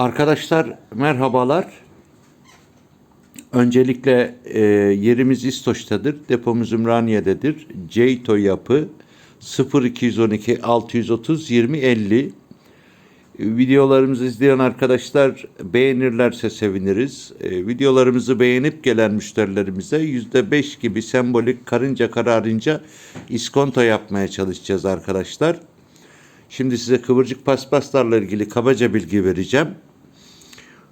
Arkadaşlar merhabalar. Öncelikle e, yerimiz İstoç'tadır. Depomuz Ümraniye'dedir. Ceyto yapı 0212 630 20 50. Videolarımızı izleyen arkadaşlar beğenirlerse seviniriz. E, videolarımızı beğenip gelen müşterilerimize %5 gibi sembolik karınca kararınca iskonto yapmaya çalışacağız arkadaşlar. Şimdi size kıvırcık paspaslarla ilgili kabaca bilgi vereceğim.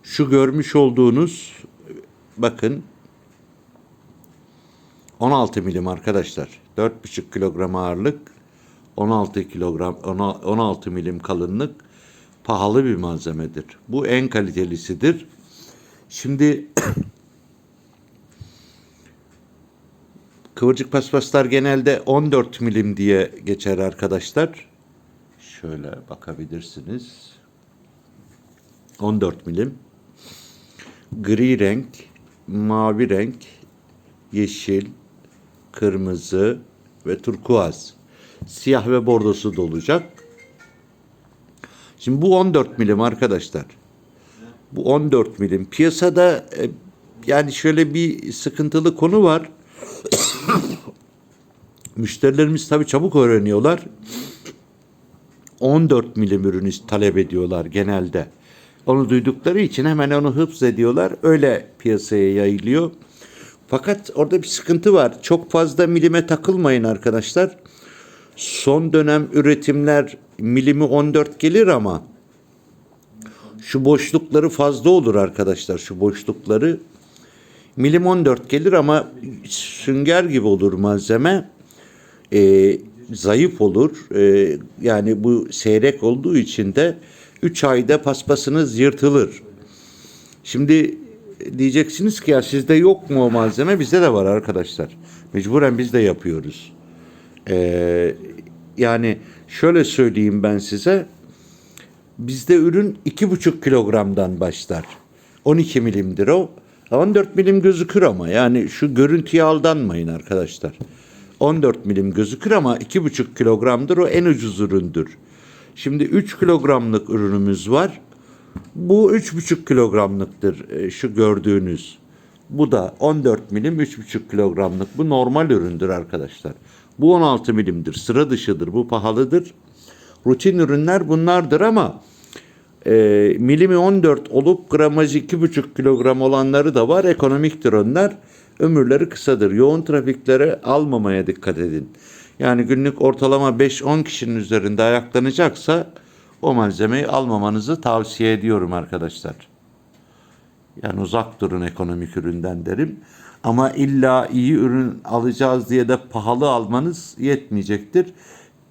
Şu görmüş olduğunuz bakın 16 milim arkadaşlar. 4,5 kilogram ağırlık, 16 kilogram 16 milim kalınlık pahalı bir malzemedir. Bu en kalitelisidir. Şimdi kıvırcık paspaslar genelde 14 milim diye geçer arkadaşlar. Şöyle bakabilirsiniz. 14 milim. Gri renk, mavi renk, yeşil, kırmızı ve turkuaz. Siyah ve bordosu da olacak. Şimdi bu 14 milim arkadaşlar. Bu 14 milim. Piyasada e, yani şöyle bir sıkıntılı konu var. Müşterilerimiz tabii çabuk öğreniyorlar. 14 milim ürünü talep ediyorlar genelde. Onu duydukları için hemen onu hıfz ediyorlar. Öyle piyasaya yayılıyor. Fakat orada bir sıkıntı var. Çok fazla milime takılmayın arkadaşlar. Son dönem üretimler milimi 14 gelir ama şu boşlukları fazla olur arkadaşlar. Şu boşlukları milim 14 gelir ama sünger gibi olur malzeme. Ee, zayıf olur. Ee, yani bu seyrek olduğu için de 3 ayda paspasınız yırtılır. Şimdi diyeceksiniz ki ya sizde yok mu o malzeme? Bizde de var arkadaşlar. Mecburen biz de yapıyoruz. Ee, yani şöyle söyleyeyim ben size. Bizde ürün 2,5 kilogramdan başlar. 12 milimdir o. 14 milim gözükür ama yani şu görüntüye aldanmayın arkadaşlar. 14 milim gözükür ama 2,5 kilogramdır o en ucuz üründür. Şimdi 3 kilogramlık ürünümüz var. Bu 3,5 kilogramlıktır e, şu gördüğünüz. Bu da 14 milim 3,5 kilogramlık. Bu normal üründür arkadaşlar. Bu 16 milimdir. Sıra dışıdır. Bu pahalıdır. Rutin ürünler bunlardır ama e, milimi 14 olup gramajı 2,5 kilogram olanları da var. Ekonomiktir onlar. Ömürleri kısadır. Yoğun trafiklere almamaya dikkat edin. Yani günlük ortalama 5-10 kişinin üzerinde ayaklanacaksa o malzemeyi almamanızı tavsiye ediyorum arkadaşlar. Yani uzak durun ekonomik üründen derim. Ama illa iyi ürün alacağız diye de pahalı almanız yetmeyecektir.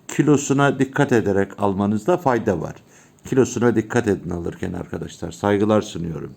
Kilosuna dikkat ederek almanızda fayda var. Kilosuna dikkat edin alırken arkadaşlar. Saygılar sunuyorum.